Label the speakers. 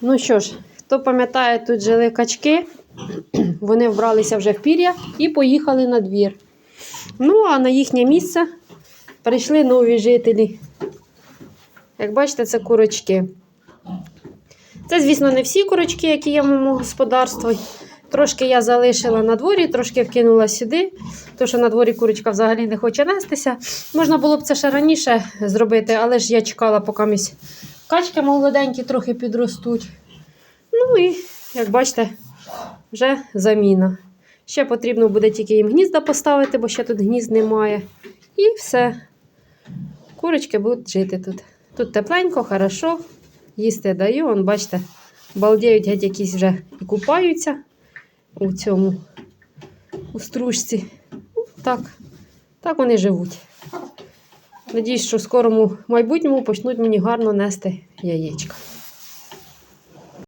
Speaker 1: Ну що ж, хто пам'ятає, тут жили качки, вони вбралися вже в пір'я і поїхали на двір. Ну, а на їхнє місце прийшли нові жителі. Як бачите, це курочки. Це, звісно, не всі курочки, які є в моєму господарстві. Трошки я залишила на дворі, трошки вкинула сюди, тому що на дворі курочка взагалі не хоче нестися. Можна було б це ще раніше зробити, але ж я чекала, поки місь качки молоденькі трохи підростуть. Ну і, як бачите, вже заміна. Ще потрібно буде тільки їм гнізда поставити, бо ще тут гнізд немає. І все. Курочки будуть жити тут. Тут тепленько, хорошо. Їсти даю. Вон, бачите, балдіють геть якісь вже і купаються у цьому у стружці. Ну, Так, так вони живуть. Надіюсь, що в скорому майбутньому почнуть мені гарно нести яєчка.